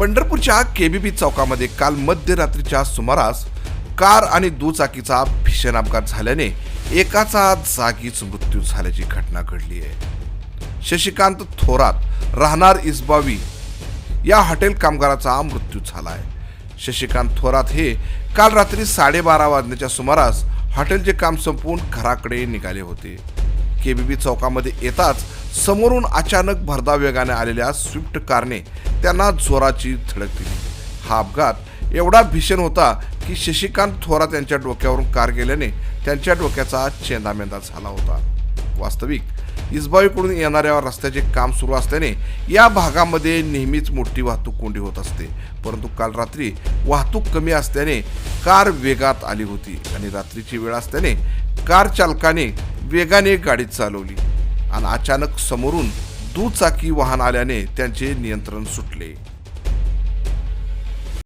पंढरपूरच्या केबीबी चौकामध्ये काल मध्यरात्रीच्या सुमारास कार आणि दुचाकीचा भीषण अपघात झाल्याने एकाचा जागीच मृत्यू झाल्याची घटना घडली आहे. शशिकांत थोरात राहणार इसबावी या हॉटेल कामगाराचा मृत्यू झाला आहे. शशिकांत थोरात हे काल रात्री साडेबारा वाजण्याच्या सुमारास हॉटेलचे काम संपवून घराकडे निघाले होते. केबीबी चौकामध्ये येताच समोरून अचानक भरधाव वेगाने आलेल्या स्विफ्ट कारने त्यांना जोराची धडक दिली. हा अपघात एवढा भीषण होता की शशिकांत थोरात यांच्या डोक्यावरून कार गेल्याने त्यांच्या डोक्याचा चेंदामेंदा झाला होता. वास्तविक इसबाईकडून येणाऱ्या रस्त्याचे काम सुरू असल्याने या भागामध्ये नेहमीच मोठी वाहतूक कोंडी होत असते. परंतु काल रात्री वाहतूक कमी असल्याने कार वेगात आली होती आणि रात्रीची वेळ असल्याने कार चालकाने वेगाने गाडी चालवली आणि अचानक समोरून दुचाकी वाहन आल्याने त्यांचे नियंत्रण सुटले.